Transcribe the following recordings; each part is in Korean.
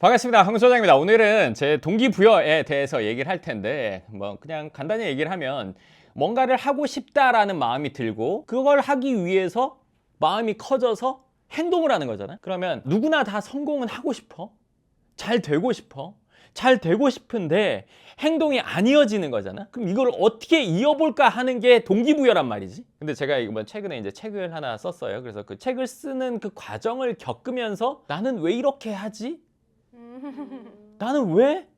반갑습니다. 황 소장입니다. 오늘은 제 동기부여에 대해서 얘기를 할 텐데 뭐 그냥 간단히 얘기를 하면 뭔가를 하고 싶다라는 마음이 들고 그걸 하기 위해서 마음이 커져서 행동을 하는 거잖아요. 그러면 누구나 다 성공은 하고 싶어. 잘 되고 싶어. 잘 되고 싶은데 행동이 안 이어지는 거잖아. 그럼 이걸 어떻게 이어볼까 하는 게 동기부여란 말이지. 근데 제가 이번 최근에 이제 책을 하나 썼어요. 그래서 그 책을 쓰는 그 과정을 겪으면서 나는 왜 이렇게 하지? 나는 왜?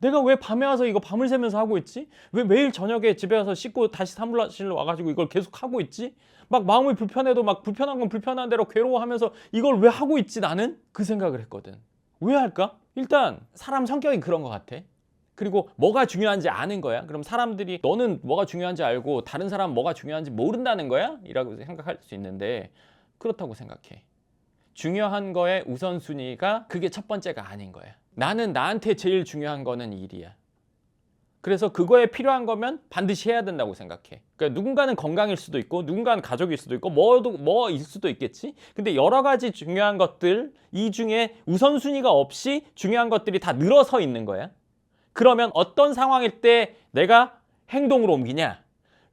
내가 왜 밤에 와서 이거 밤을 새면서 하고 있지? 왜 매일 저녁에 집에 와서 씻고 다시 사무실로 와가지고 이걸 계속 하고 있지? 막 마음이 불편해도 막 불편한 건 불편한 대로 괴로워하면서 이걸 왜 하고 있지 나는? 그 생각을 했거든. 왜 할까? 일단 사람 성격이 그런 것 같아. 그리고 뭐가 중요한지 아는 거야. 그럼 사람들이 너는 뭐가 중요한지 알고 다른 사람은 뭐가 중요한지 모른다는 거야? 이라고 생각할 수 있는데 그렇다고 생각해. 중요한 거의 우선순위가 그게 첫 번째가 아닌 거야. 나는 나한테 제일 중요한 거는 일이야. 그래서 그거에 필요한 거면 반드시 해야 된다고 생각해. 그러니까 누군가는 건강일 수도 있고, 누군가는 가족일 수도 있고, 뭐도 뭐일 수도 있겠지. 근데 여러 가지 중요한 것들 이 중에 우선순위가 없이 중요한 것들이 다 늘어서 있는 거야. 그러면 어떤 상황일 때 내가 행동으로 옮기냐?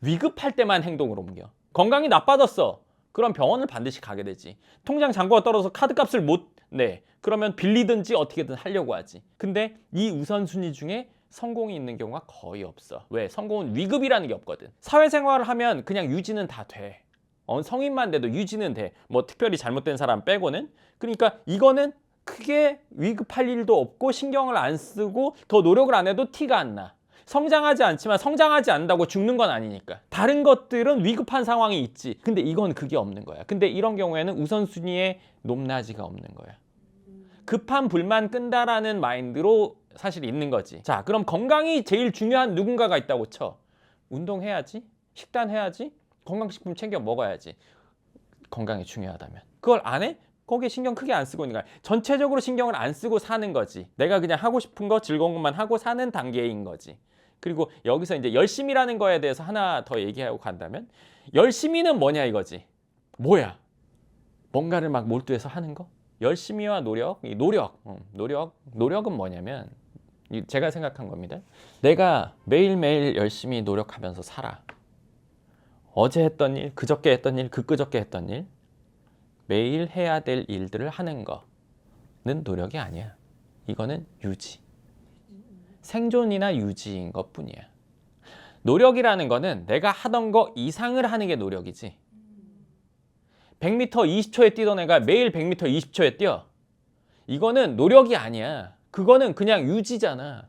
위급할 때만 행동으로 옮겨. 건강이 나빠졌어. 그럼 병원을 반드시 가게 되지. 통장 잔고가 떨어져서 카드값을 못 내. 그러면 빌리든지 어떻게든 하려고 하지. 근데 이 우선순위 중에 성공이 있는 경우가 거의 없어. 왜? 성공은 위급이라는 게 없거든. 사회생활을 하면 그냥 유지는 다 돼. 어, 성인만 돼도 유지는 돼. 뭐 특별히 잘못된 사람 빼고는. 그러니까 이거는 크게 위급할 일도 없고 신경을 안 쓰고 더 노력을 안 해도 티가 안 나. 성장하지 않지만 성장하지 않는다고 죽는 건 아니니까. 다른 것들은 위급한 상황이 있지. 근데 이건 그게 없는 거야. 근데 이런 경우에는 우선순위에 높낮이가 없는 거야. 급한 불만 끈다라는 마인드로 사실 있는 거지. 자, 그럼 건강이 제일 중요한 누군가가 있다고 쳐. 운동해야지. 식단 해야지. 건강식품 챙겨 먹어야지. 건강이 중요하다면. 그걸 안 해? 거기에 신경 크게 안 쓰고 있는 거야. 전체적으로 신경을 안 쓰고 사는 거지. 내가 그냥 하고 싶은 거 즐거운 것만 하고 사는 단계인 거지. 그리고 여기서 이제 열심이라는 거에 대해서 하나 더 얘기하고 간다면 열심히는 뭐냐 이거지. 뭐야? 뭔가를 막 몰두해서 하는 거? 열심히와 노력, 이 노력, 음, 노력, 노력은 뭐냐면 이 제가 생각한 겁니다. 내가 매일매일 열심히 노력하면서 살아. 어제 했던 일, 그저께 했던 일, 그그저께 했던 일, 매일 해야 될 일들을 하는 거는 노력이 아니야. 이거는 유지. 생존이나 유지인 것 뿐이야. 노력이라는 거는 내가 하던 거 이상을 하는 게 노력이지. 100m 20초에 뛰던 애가 매일 100m 20초에 뛰어. 이거는 노력이 아니야. 그거는 그냥 유지잖아.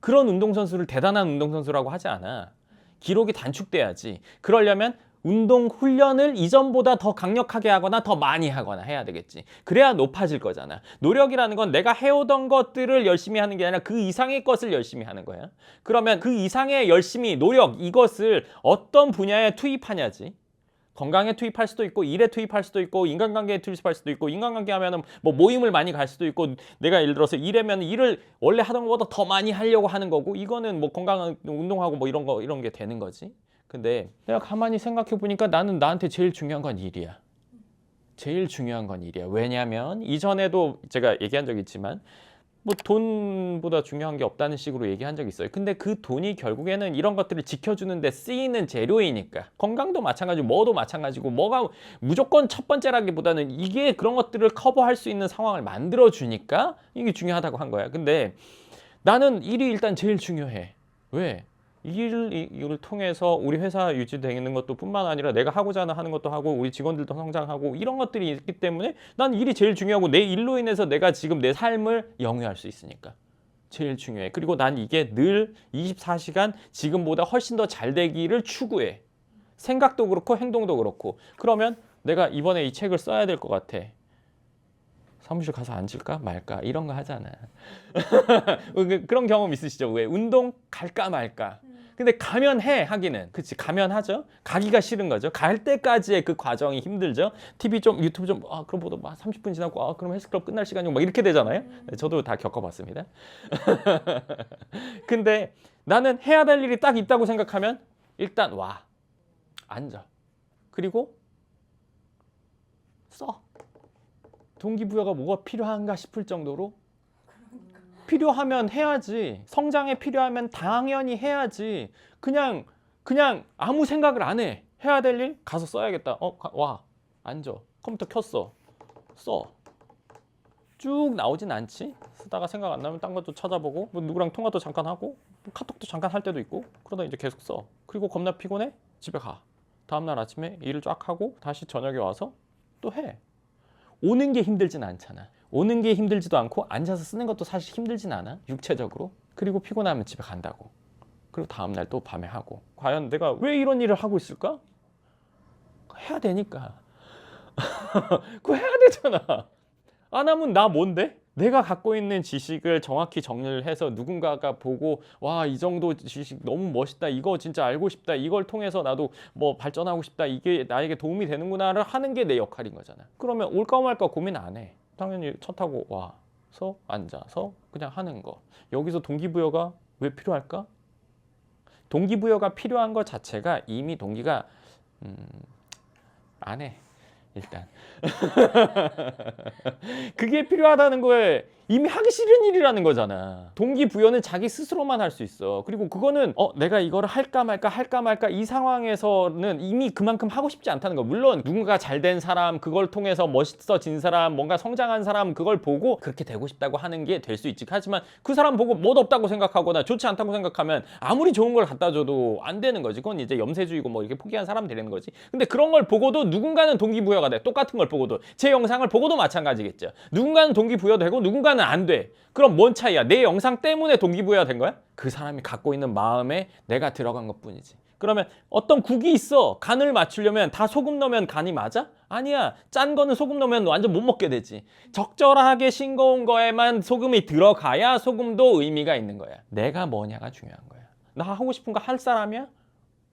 그런 운동선수를 대단한 운동선수라고 하지 않아. 기록이 단축돼야지. 그러려면 운동 훈련을 이전보다 더 강력하게 하거나 더 많이 하거나 해야 되겠지. 그래야 높아질 거잖아. 노력이라는 건 내가 해오던 것들을 열심히 하는 게 아니라 그 이상의 것을 열심히 하는 거야. 그러면 그 이상의 열심히, 노력, 이것을 어떤 분야에 투입하냐지. 건강에 투입할 수도 있고 일에 투입할 수도 있고 인간관계에 투입할 수도 있고 인간관계 하면은 뭐 모임을 많이 갈 수도 있고 내가 예를 들어서 일하면 일을 원래 하던 것보다 더 많이 하려고 하는 거고 이거는 뭐 건강한 운동하고 뭐 이런 거 이런 게 되는 거지. 근데 내가 가만히 생각해 보니까 나는 나한테 제일 중요한 건 일이야. 제일 중요한 건 일이야. 왜냐면 이전에도 제가 얘기한 적 있지만 뭐 돈보다 중요한 게 없다는 식으로 얘기한 적 있어요. 근데 그 돈이 결국에는 이런 것들을 지켜주는데 쓰이는 재료이니까 건강도 마찬가지고 뭐도 마찬가지고 뭐가 무조건 첫 번째라기보다는 이게 그런 것들을 커버할 수 있는 상황을 만들어 주니까 이게 중요하다고 한 거야. 근데 나는 일이 일단 제일 중요해. 왜? 일, 이를 통해서 우리 회사 유지되는 것도 뿐만 아니라 내가 하고자 하는 것도 하고 우리 직원들도 성장하고 이런 것들이 있기 때문에 난 일이 제일 중요하고 내 일로 인해서 내가 지금 내 삶을 영위할 수 있으니까 제일 중요해. 그리고 난 이게 늘 24시간 지금보다 훨씬 더 잘 되기를 추구해. 생각도 그렇고 행동도 그렇고. 그러면 내가 이번에 이 책을 써야 될 것 같아. 사무실 가서 앉을까 말까 이런 거 하잖아. 그- 그런 경험 있으시죠? 왜 운동 갈까 말까. 근데 가면 해 하기는 그치 가면 하죠. 가기가 싫은 거죠. 갈 때까지의 그 과정이 힘들죠. TV 좀 유튜브 좀 아 그럼 보다 막 30분 지나고 아 그럼 헬스클럽 끝날 시간이 막 이렇게 되잖아요. 네, 저도 다 겪어봤습니다. 근데 나는 해야 될 일이 딱 있다고 생각하면 일단 와 앉아 그리고 써. 동기부여가 뭐가 필요한가 싶을 정도로 필요하면 해야지. 성장에 필요하면 당연히 해야지. 그냥 그냥 아무 생각을 안 해. 해야 될 일 가서 써야겠다. 어, 가- 와. 앉아. 컴퓨터 켰어. 써. 쭉 나오진 않지. 쓰다가 생각 안 나면 딴 것도 찾아보고 뭐 누구랑 통화도 잠깐 하고 뭐 카톡도 잠깐 할 때도 있고 그러다 이제 계속 써. 그리고 겁나 피곤해? 집에 가. 다음 날 아침에 일을 쫙 하고 다시 저녁에 와서 또 해. 오는 게 힘들진 않잖아. 오는 게 힘들지도 않고 앉아서 쓰는 것도 사실 힘들진 않아. 육체적으로. 그리고 피곤하면 집에 간다고. 그리고 다음 날 또 밤에 하고. 과연 내가 왜 이런 일을 하고 있을까? 해야 되니까. 그거 해야 되잖아. 안 하면 나 뭔데? 내가 갖고 있는 지식을 정확히 정리를 해서 누군가가 보고 와 이 정도 지식 너무 멋있다 이거 진짜 알고 싶다 이걸 통해서 나도 뭐 발전하고 싶다 이게 나에게 도움이 되는구나를 하는 게 내 역할인 거잖아 그러면 올까 말까 고민 안해 당연히 차 타고 와서 앉아서 그냥 하는 거. 여기서 동기부여가 왜 필요할까? 동기부여가 필요한 것 자체가 이미 동기가 음, 안 해 일단. 그게 필요하다는 거에 이미 하기 싫은 일이라는 거잖아. 동기부여는 자기 스스로만 할 수 있어. 그리고 그거는 어 내가 이거를 할까 말까 할까 말까 이 상황에서는 이미 그만큼 하고 싶지 않다는 거. 물론 누군가 잘 된 사람, 그걸 통해서 멋있어진 사람, 뭔가 성장한 사람 그걸 보고 그렇게 되고 싶다고 하는 게 될 수 있지. 하지만 그 사람 보고 멋 없다고 생각하거나 좋지 않다고 생각하면 아무리 좋은 걸 갖다 줘도 안 되는 거지. 그건 이제 염세주의고 뭐 이렇게 포기한 사람 되는 거지. 근데 그런 걸 보고도 누군가는 동기부여가 돼. 똑같은 걸 보고도 제 영상을 보고도 마찬가지겠죠. 누군가는 동기부여되고 누군가는 안 돼. 그럼 뭔 차이야? 내 영상 때문에 동기부여가 된 거야? 그 사람이 갖고 있는 마음에 내가 들어간 것 뿐이지. 그러면 어떤 국이 있어. 간을 맞추려면 다 소금 넣으면 간이 맞아? 아니야. 짠 거는 소금 넣으면 완전 못 먹게 되지. 적절하게 싱거운 거에만 소금이 들어가야 소금도 의미가 있는 거야. 내가 뭐냐가 중요한 거야. 나 하고 싶은 거 할 사람이야?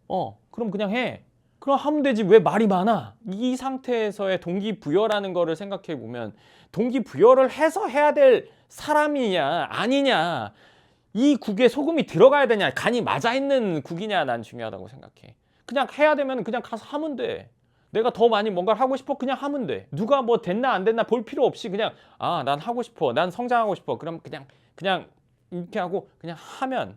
어, 그럼 그냥 해. 그럼 하면 되지 왜 말이 많아? 이 상태에서의 동기부여라는 거를 생각해 보면 동기부여를 해서 해야 될 사람이냐 아니냐 이 국에 소금이 들어가야 되냐 간이 맞아 있는 국이냐 난 중요하다고 생각해. 그냥 해야 되면 그냥 가서 하면 돼. 내가 더 많이 뭔가를 하고 싶어 그냥 하면 돼. 누가 뭐 됐나 안 됐나 볼 필요 없이 그냥 아 난 하고 싶어 난 성장하고 싶어 그럼 그냥 그냥 이렇게 하고 그냥 하면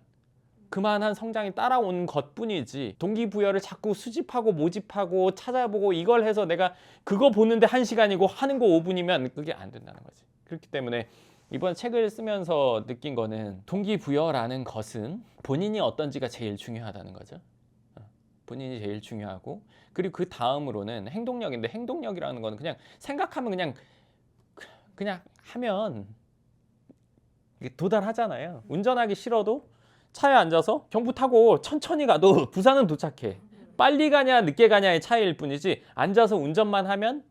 그만한 성장이 따라오는 것뿐이지 동기부여를 자꾸 수집하고 모집하고 찾아보고 이걸 해서 내가 그거 보는데 한 시간이고 하는 거 5분이면 그게 안 된다는 거지. 그렇기 때문에 이번 책을 쓰면서 느낀 거는 동기부여라는 것은 본인이 어떤지가 제일 중요하다는 거죠. 어, 본인이 제일 중요하고 그리고 그 다음으로는 행동력인데 행동력이라는 거는 그냥 생각하면 그냥 그냥 하면 도달하잖아요. 운전하기 싫어도 차에 앉아서 경부 타고 천천히 가도 부산은 도착해. 빨리 가냐 늦게 가냐의 차이일 뿐이지 앉아서 운전만 하면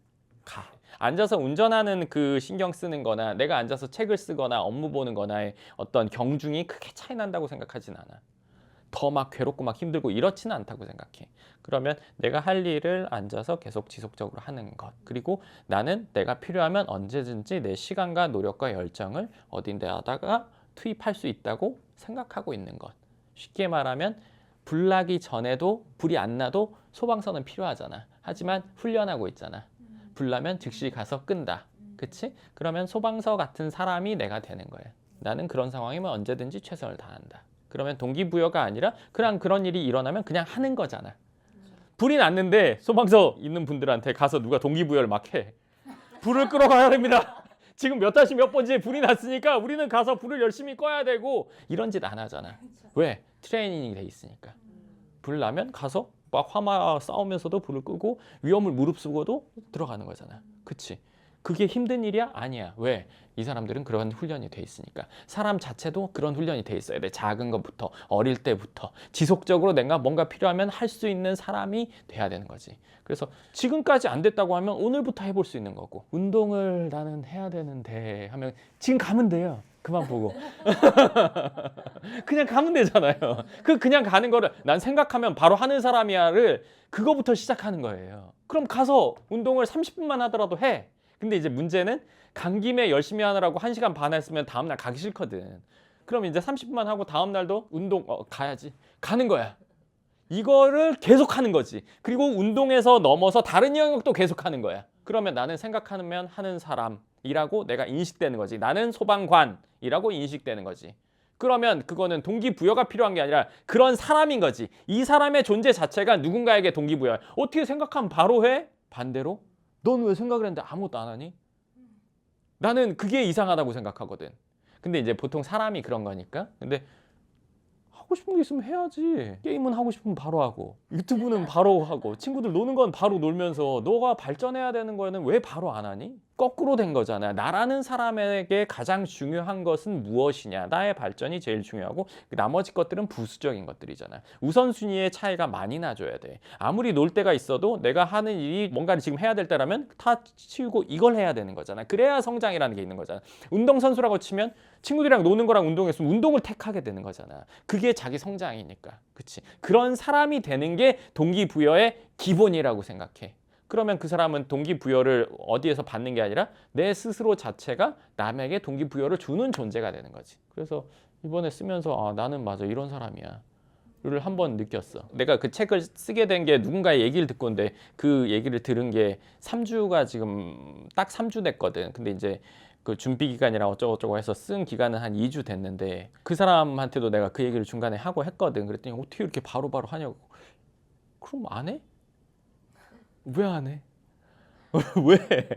가. 앉아서 운전하는 그 신경 쓰는 거나 내가 앉아서 책을 쓰거나 업무 보는 거나의 어떤 경중이 크게 차이 난다고 생각하진 않아. 더 막 괴롭고 막 힘들고 이렇지는 않다고 생각해. 그러면 내가 할 일을 앉아서 계속 지속적으로 하는 것. 그리고 나는 내가 필요하면 언제든지 내 시간과 노력과 열정을 어딘데다가 투입할 수 있다고 생각하고 있는 것. 쉽게 말하면 불 나기 전에도 불이 안 나도 소방서는 필요하잖아. 하지만 훈련하고 있잖아. 불 나면 즉시 가서 끈다. 그치? 그러면 소방서 같은 사람이 내가 되는 거야. 나는 그런 상황이면 언제든지 최선을 다한다. 그러면 동기부여가 아니라 그냥 그런 일이 일어나면 그냥 하는 거잖아. 불이 났는데 소방서 있는 분들한테 가서 누가 동기부여를 막 해. 불을 끌어가야 됩니다. 지금 몇 다시 몇 번째 불이 났으니까 우리는 가서 불을 열심히 꺼야 되고 이런 짓 안 하잖아. 왜? 트레이닝이 돼 있으니까. 불 나면 가서 막 화마 싸우면서도 불을 끄고 위험을 무릅쓰고도 들어가는 거잖아. 그치? 그게 힘든 일이야? 아니야. 왜? 이 사람들은 그런 훈련이 돼 있으니까. 사람 자체도 그런 훈련이 돼 있어야 돼. 작은 것부터, 어릴 때부터. 지속적으로 내가 뭔가 필요하면 할 수 있는 사람이 돼야 되는 거지. 그래서 지금까지 안 됐다고 하면 오늘부터 해볼 수 있는 거고. 운동을 나는 해야 되는데 하면 지금 가면 돼요. 그만 보고. 그냥 가면 되잖아요. 그 그냥 가는 거를 난 생각하면 바로 하는 사람이야를 그거부터 시작하는 거예요. 그럼 가서 운동을 30분만 하더라도 해. 근데 이제 문제는 간 김에 열심히 하느라고 1시간 반 했으면 다음 날 가기 싫거든. 그럼 이제 30분만 하고 다음 날도 운동 어, 가야지. 가는 거야. 이거를 계속 하는 거지. 그리고 운동에서 넘어서 다른 영역도 계속 하는 거야. 그러면 나는 생각하면 하는 사람 기본이라고 내가 인식되는 거지. 나는 소방관이라고 인식되는 거지. 그러면 그거는 동기부여가 필요한 게 아니라 그런 사람인 거지. 이 사람의 존재 자체가 누군가에게 동기부여. 어떻게 생각하면 바로 해? 반대로? 넌 왜 생각을 했는데 아무것도 안 하니? 나는 그게 이상하다고 생각하거든. 근데 이제 보통 사람이 그런 거니까. 근데 하고 싶은 게 있으면 해야지. 게임은 하고 싶으면 바로 하고, 유튜브는 바로 하고, 친구들 노는 건 바로 놀면서 너가 발전해야 되는 거에는 왜 바로 안 하니? 거꾸로 된 거잖아. 나라는 사람에게 가장 중요한 것은 무엇이냐? 나의 발전이 제일 중요하고 그 나머지 것들은 부수적인 것들이잖아. 우선순위의 차이가 많이 나줘야 돼. 아무리 놀 때가 있어도 내가 하는 일이 뭔가를 지금 해야 될 때라면 다 치우고 이걸 해야 되는 거잖아. 그래야 성장이라는 게 있는 거잖아. 운동선수라고 치면 친구들이랑 노는 거랑 운동했으면 운동을 택하게 되는 거잖아. 그게 자기 성장이니까. 그치? 그런 사람이 되는 게 동기부여의 기본이라고 생각해. 그러면 그 사람은 동기부여를 어디에서 받는 게 아니라 내 스스로 자체가 남에게 동기부여를 주는 존재가 되는 거지. 그래서 이번에 쓰면서 아, 나는 맞아 이런 사람이야. 를 한번 느꼈어. 내가 그 책을 쓰게 된 게 누군가의 얘기를 듣고인데 그 얘기를 들은 게 3주가 지금 딱 3주 됐거든. 근데 이제 그 준비 기간이랑 어쩌고저쩌고 해서 쓴 기간은 한 2주 됐는데 그 사람한테도 내가 그 얘기를 중간에 하고 했거든. 그랬더니 어떻게 이렇게 바로바로 하냐고. 그럼 안 해? 왜 안 해? 왜?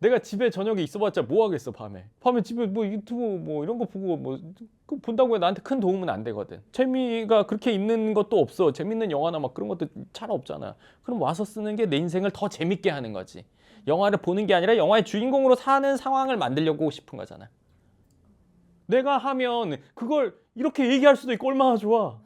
내가 집에 저녁에 있어봤자 뭐 하겠어 밤에? 밤에 집에 뭐 유튜브 뭐 이런 거 보고 뭐그 본다고 해 나한테 큰 도움은 안 되거든. 재미가 그렇게 있는 것도 없어. 재밌는 영화나 막 그런 것도 잘 없잖아. 그럼 와서 쓰는 게 내 인생을 더 재밌게 하는 거지. 영화를 보는 게 아니라 영화의 주인공으로 사는 상황을 만들려고 싶은 거잖아. 내가 하면 그걸 이렇게 얘기할 수도 있고 얼마나 좋아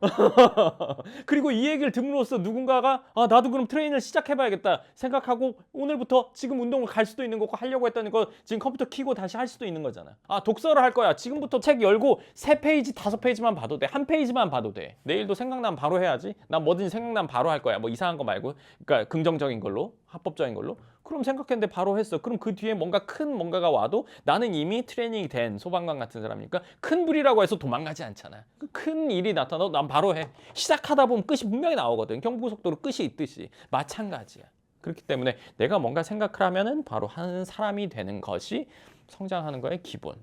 그리고 이 얘기를 듬으로써 누군가가 아 나도 그럼 트레이닝을 시작해봐야겠다 생각하고 오늘부터 지금 운동을 갈 수도 있는 거고 하려고 했다는 거 지금 컴퓨터 키고 다시 할 수도 있는 거잖아. 아 독서를 할 거야. 지금부터 책 열고 세 페이지 다섯 페이지만 봐도 돼한 페이지만 봐도 돼. 내일도 생각나면 바로 해야지. 난 뭐든지 생각나면 바로 할 거야. 뭐 이상한 거 말고. 그러니까 긍정적인 걸로 합법적인 걸로 그럼 생각했는데 바로 했어. 그럼 그 뒤에 뭔가 큰 뭔가가 와도 나는 이미 트레이닝이 된 소방관 같은 사람이니까 큰 불이라고 해서 도망가지 않잖아. 그큰 일이 나타나도 난 바로 해. 시작하다 보면 끝이 분명히 나오거든. 경부고속도로 끝이 있듯이 마찬가지야. 그렇기 때문에 내가 뭔가 생각을 하면은 바로 하는 사람이 되는 것이 성장하는 거의 기본.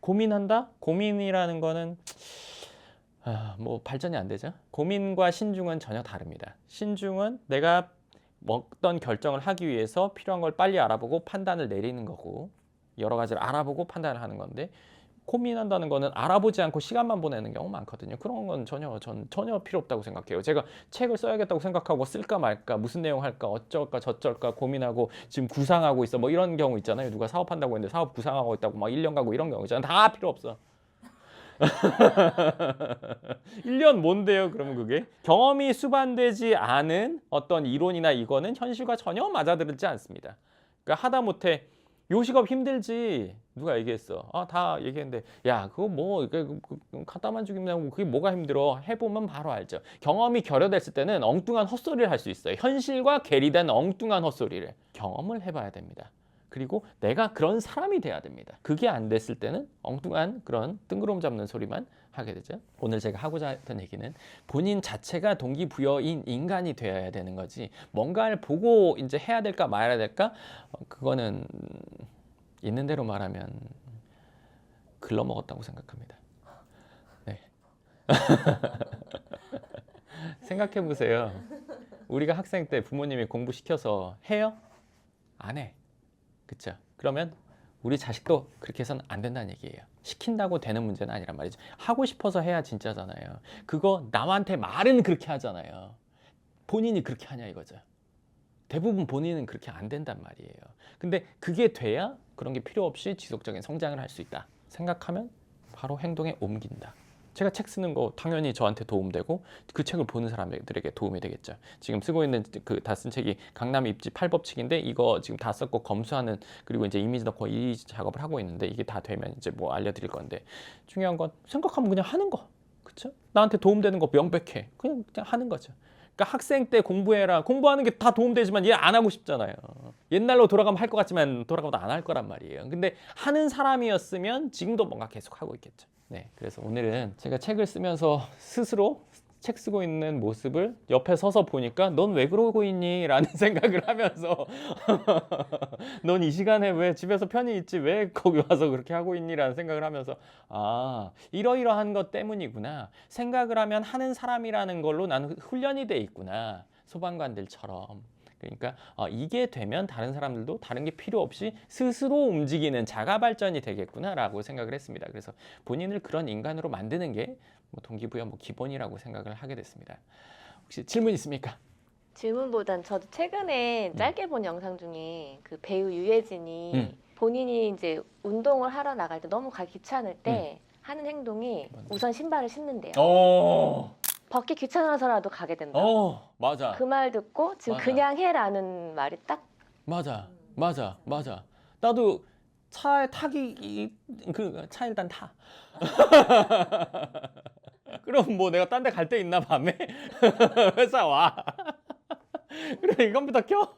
고민한다? 고민이라는 거는 아, 뭐 발전이 안 되죠. 고민과 신중은 전혀 다릅니다. 신중은 내가 어떤 결정을 하기 위해서 필요한 걸 빨리 알아보고 판단을 내리는 거고 여러 가지를 알아보고 판단을 하는 건데 고민한다는 거는 알아보지 않고 시간만 보내는 경우 많거든요. 그런 건 전혀 전 전혀 필요 없다고 생각해요. 제가 책을 써야겠다고 생각하고 쓸까 말까 무슨 내용 할까 어쩔까 저쩔까 고민하고 지금 구상하고 있어 뭐 이런 경우 있잖아요. 누가 사업한다고 했는데 사업 구상하고 있다고 막 1년 가고 이런 경우 있잖아요. 다 필요 없어. 1년 뭔데요? 그러면 그게 경험이 수반되지 않은 어떤 이론이나 이거는 현실과 전혀 맞아들지 않습니다. 그러니까 하다 못해 요식업 힘들지 누가 얘기했어? 아 다 얘기했는데 야 그거 뭐 이게 갖다만 죽이면 그게 뭐가 힘들어? 해보면 바로 알죠. 경험이 결여됐을 때는 엉뚱한 헛소리를 할 수 있어요. 현실과 괴리된 엉뚱한 헛소리를 경험을 해봐야 됩니다. 그리고 내가 그런 사람이 돼야 됩니다. 그게 안 됐을 때는 엉뚱한 그런 뜬구름 잡는 소리만 하게 되죠. 오늘 제가 하고자 했던 얘기는 본인 자체가 동기부여인 인간이 되어야 되는 거지. 뭔가를 보고 이제 해야 될까 말아야 될까? 어, 그거는 있는 대로 말하면 글러먹었다고 생각합니다. 네. 생각해 보세요. 우리가 학생 때 부모님이 공부 시켜서 해요? 안 해. 그쵸? 그러면 우리 자식도 그렇게 해서는 안 된다는 얘기예요. 시킨다고 되는 문제는 아니란 말이죠. 하고 싶어서 해야 진짜잖아요. 그거 남한테 말은 그렇게 하잖아요. 본인이 그렇게 하냐 이거죠. 대부분 본인은 그렇게 안 된단 말이에요. 근데 그게 돼야 그런 게 필요 없이 지속적인 성장을 할 수 있다. 생각하면 바로 행동에 옮긴다. 제가 책 쓰는 거 당연히 저한테 도움되고 그 책을 보는 사람들에게 도움이 되겠죠. 지금 쓰고 있는 그 다 쓴 책이 강남 입지 8법칙인데 이거 지금 다 썼고 검수하는 그리고 이제 이미지 넣고 이 작업을 하고 있는데 이게 다 되면 이제 뭐 알려드릴 건데 중요한 건 생각하면 그냥 하는 거. 그쵸? 나한테 도움되는 거 명백해. 그냥 그냥 하는 거죠. 그러니까 학생 때 공부해라. 공부하는 게 다 도움되지만 얘 안 하고 싶잖아요. 옛날로 돌아가면 할 것 같지만 돌아가도 안 할 거란 말이에요. 근데 하는 사람이었으면 지금도 뭔가 계속 하고 있겠죠. 네, 그래서 오늘은 제가 책을 쓰면서 스스로 책 쓰고 있는 모습을 옆에 서서 보니까 넌 왜 그러고 있니? 라는 생각을 하면서 넌 이 시간에 왜 집에서 편히 있지? 왜 거기 와서 그렇게 하고 있니? 라는 생각을 하면서 아, 이러이러한 것 때문이구나. 생각을 하면 하는 사람이라는 걸로 나는 훈련이 돼 있구나. 소방관들처럼. 그러니까 어, 이게 되면 다른 사람들도 다른 게 필요 없이 스스로 움직이는 자가 발전이 되겠구나라고 생각을 했습니다. 그래서 본인을 그런 인간으로 만드는 게 뭐 동기부여 뭐 기본이라고 생각을 하게 됐습니다. 혹시 질문 있습니까? 질문보단 저도 최근에 음. 짧게 본 영상 중에 그 배우 유해진이 음. 본인이 이제 운동을 하러 나갈 때 너무 가기 귀찮을 때 음. 하는 행동이? 우선 신발을 신는데요. 어, 벗기 귀찮아서라도 가게 된다. 어, 맞아, 그 말 듣고 지금 맞아. 그냥 해라는 말이 딱 맞아, 맞아, 맞아. 나도 차에 타기 그차 일단 타. 그럼 뭐 내가 딴 데 갈 데 있나 밤에 회사 와. 그래 이 컴퓨터 켜.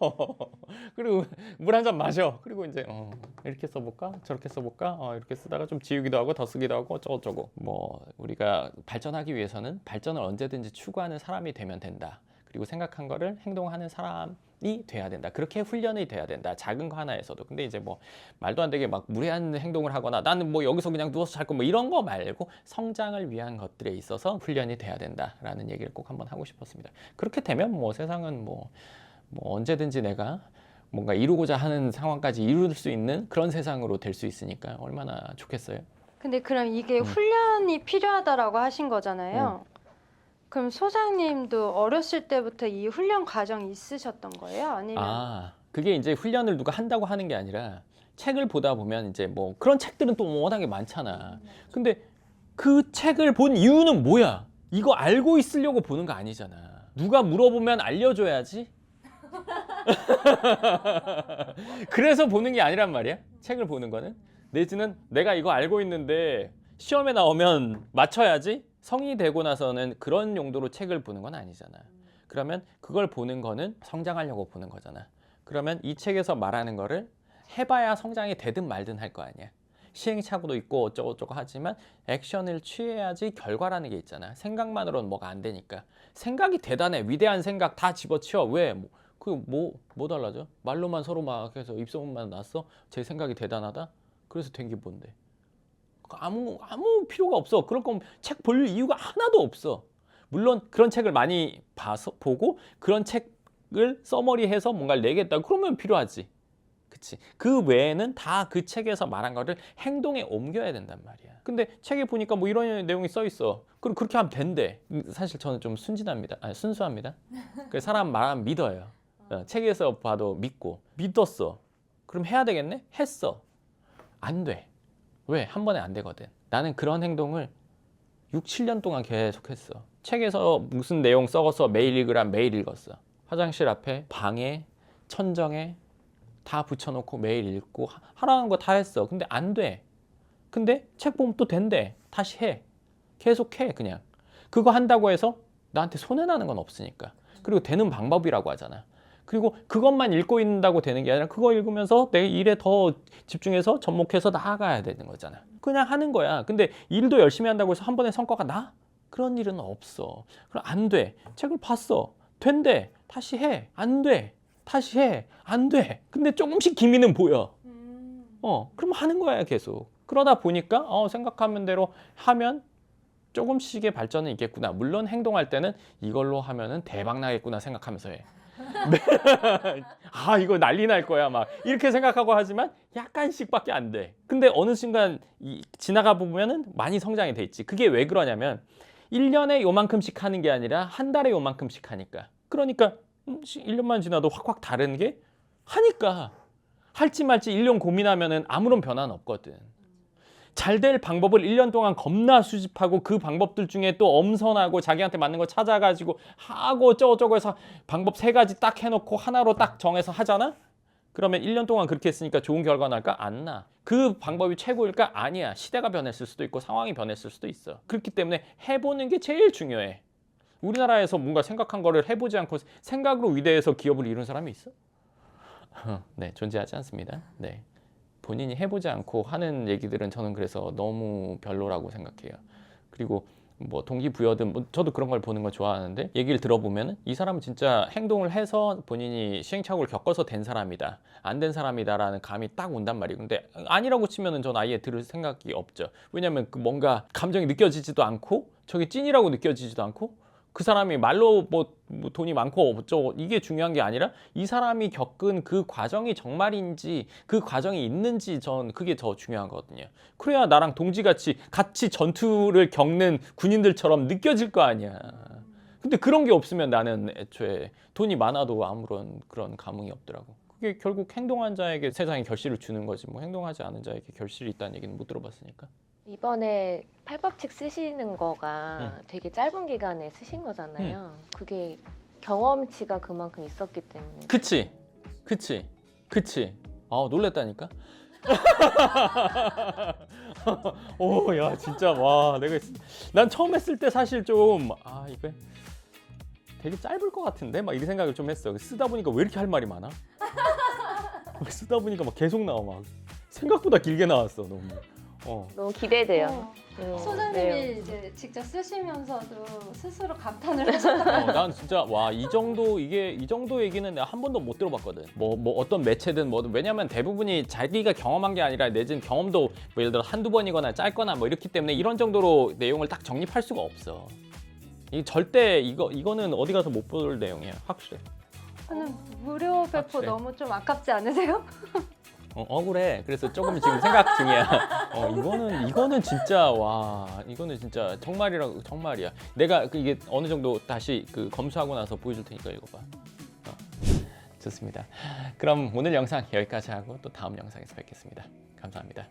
그리고 물 한 잔 마셔. 그리고 이제 어, 이렇게 써볼까? 저렇게 써볼까? 어, 이렇게 쓰다가 좀 지우기도 하고 더 쓰기도 하고 어쩌고 저쩌고. 뭐 우리가 발전하기 위해서는 발전을 언제든지 추구하는 사람이 되면 된다. 그리고 생각한 거를 행동하는 사람이 돼야 된다. 그렇게 훈련이 돼야 된다. 작은 거 하나에서도. 근데 이제 뭐 말도 안 되게 막 무례한 행동을 하거나 나는 뭐 여기서 그냥 누워서 잘 거 뭐 이런 거 말고 성장을 위한 것들에 있어서 훈련이 돼야 된다라는 얘기를 꼭 한번 하고 싶었습니다. 그렇게 되면 뭐 세상은 뭐, 뭐 언제든지 내가 뭔가 이루고자 하는 상황까지 이룰 수 있는 그런 세상으로 될 수 있으니까 얼마나 좋겠어요. 근데 그럼 이게 음. 훈련이 필요하다라고 하신 거잖아요. 그럼 소장님도 어렸을 때부터 이 훈련 과정이 있으셨던 거예요? 아니면 아, 그게 이제 훈련을 누가 한다고 하는 게 아니라 책을 보다 보면 이제 뭐 그런 책들은 또 워낙에 많잖아. 근데 그 책을 본 이유는 뭐야? 이거 알고 있으려고 보는 거 아니잖아. 누가 물어보면 알려줘야지. 그래서 보는 게 아니란 말이야. 책을 보는 거는 내지는 내가 이거 알고 있는데 시험에 나오면 맞춰야지. 성인이 되고 나서는 그런 용도로 책을 보는 건 아니잖아. 그러면 그걸 보는 거는 성장하려고 보는 거잖아. 그러면 이 책에서 말하는 거를 해봐야 성장이 되든 말든 할 거 아니야. 시행착오도 있고 어쩌고저쩌고 하지만 액션을 취해야지 결과라는 게 있잖아. 생각만으로는 뭐가 안 되니까. 생각이 대단해. 위대한 생각 다 집어치워. 왜? 뭐, 그뭐 뭐 달라져? 말로만 서로 막 해서 입소문만 났어? 제 생각이 대단하다? 그래서 된 게 뭔데? 아무 아무 필요가 없어. 그럴 거면 책 볼 이유가 하나도 없어. 물론 그런 책을 많이 봐서 보고 그런 책을 써머리해서 뭔가를 내겠다. 그러면 필요하지. 그치. 그 외에는 다 그 책에서 말한 거를 행동에 옮겨야 된단 말이야. 근데 책에 보니까 뭐 이런 내용이 써 있어. 그럼 그렇게 하면 된대. 음, 사실 저는 좀 순진합니다. 아니, 순수합니다. 그 사람 말하면 믿어요. 어, 책에서 봐도 믿고 믿었어. 그럼 해야 되겠네? 했어. 안 돼. 왜? 한 번에 안 되거든. 나는 그런 행동을 6, 7년 동안 계속 했어. 책에서 무슨 내용 써서 매일 읽으란 매일 읽었어. 화장실 앞에, 방에, 천정에 다 붙여놓고 매일 읽고 하- 하라는 거 다 했어. 근데 안 돼. 근데 책 보면 또 된대. 다시 해. 계속 해, 그냥. 그거 한다고 해서 나한테 손해나는 건 없으니까. 그리고 되는 방법이라고 하잖아. 그리고 그것만 읽고 있는다고 되는 게 아니라 그거 읽으면서 내 일에 더 집중해서 접목해서 나아가야 되는 거잖아. 그냥 하는 거야. 근데 일도 열심히 한다고 해서 한 번에 성과가 나? 그런 일은 없어. 그럼 안 돼. 책을 봤어. 된대. 다시 해. 안 돼. 다시 해. 안 돼. 근데 조금씩 기미는 보여. 어, 그럼 하는 거야, 계속. 그러다 보니까 어, 생각하는 대로 하면 조금씩의 발전은 있겠구나. 물론 행동할 때는 이걸로 하면은 대박 나겠구나 생각하면서 해. 네. 아, 이거 난리 날 거야. 막 이렇게 생각하고 하지만 약간씩밖에 안 돼. 근데 어느 순간 이, 지나가 보면은 많이 성장이 돼 있지. 그게 왜 그러냐면 1년에 요만큼씩 하는 게 아니라 한 달에 요만큼씩 하니까. 그러니까 음, 1년만 지나도 확확 다른 게 하니까 할지 말지 1년 고민하면은 아무런 변화는 없거든. 잘 될 방법을 1년 동안 겁나 수집하고 그 방법들 중에 또 엄선하고 자기한테 맞는 거 찾아가지고 하고 어쩌고저쩌고 해서 방법 세 가지 딱 해놓고 하나로 딱 정해서 하잖아? 그러면 1년 동안 그렇게 했으니까 좋은 결과 날까? 안 나. 그 방법이 최고일까? 아니야. 시대가 변했을 수도 있고 상황이 변했을 수도 있어. 그렇기 때문에 해보는 게 제일 중요해. 우리나라에서 뭔가 생각한 거를 해보지 않고 생각으로 위대해서 기업을 이룬 사람이 있어? 네, 존재하지 않습니다. 네. 본인이 해보지 않고 하는 얘기들은 저는 그래서 너무 별로라고 생각해요. 그리고 뭐 동기부여든 뭐 저도 그런 걸 보는 거 좋아하는데 얘기를 들어보면 이 사람은 진짜 행동을 해서 본인이 시행착오를 겪어서 된 사람이다 안 된 사람이다라는 감이 딱 온단 말이에요 근데 아니라고 치면은 전 아예 들을 생각이 없죠 왜냐하면 그 뭔가 감정이 느껴지지도 않고 저게 찐이라고 느껴지지도 않고 그 사람이 말로 뭐, 뭐 돈이 많고 어쩌고 이게 중요한 게 아니라 이 사람이 겪은 그 과정이 정말인지 그 과정이 있는지 전 그게 더 중요한 거거든요. 그래야 나랑 동지같이 같이 전투를 겪는 군인들처럼 느껴질 거 아니야. 근데 그런 게 없으면 나는 애초에 돈이 많아도 아무런 그런 감흥이 없더라고. 그게 결국 행동한 자에게 세상에 결실을 주는 거지 뭐 행동하지 않은 자에게 결실이 있다는 얘기는 못 들어봤으니까. 이번에 팔법칙 쓰시는 거가 응. 되게 짧은 기간에 쓰신 거잖아요. 그게 경험치가 그만큼 있었기 때문에 그치, 그치, 그치. 아 놀랬다니까. 오, 야 진짜 와 내가 난 처음 했을 때 사실 좀 아 이거 되게 짧을 것 같은데 막 이런 생각을 좀 했어. 쓰다 보니까 왜 이렇게 할 말이 많아? 쓰다 보니까 막 계속 나와 막 생각보다 길게 나왔어 너무. 어. 너무 기대돼요. 어, 음, 소장님이 네. 이제 직접 쓰시면서도 스스로 감탄을 하셨다. 어, 난 진짜 와 이 정도 이게 이 정도 얘기는 내가 한 번도 못 들어봤거든. 뭐 뭐 어떤 매체든 뭐든 왜냐면 대부분이 자기가 경험한 게 아니라 내진 경험도 뭐 예를 들어 한두 번이거나 짧거나 뭐 이렇기 때문에 이런 정도로 내용을 딱 정립할 수가 없어. 이 절대 이거 이거는 어디 가서 못 볼 내용이야 확실해. 저는 무료 배포 확실해. 너무 좀 아깝지 않으세요? 어, 억울해. 그래서 조금 지금 생각 중이야. 어, 이거는 이거는 진짜 와 이거는 진짜 정말이라고 정말이야. 내가 그 이게 어느 정도 다시 그 검수하고 나서 보여줄 테니까 읽어봐. 어. 좋습니다. 그럼 오늘 영상 여기까지 하고 또 다음 영상에서 뵙겠습니다. 감사합니다.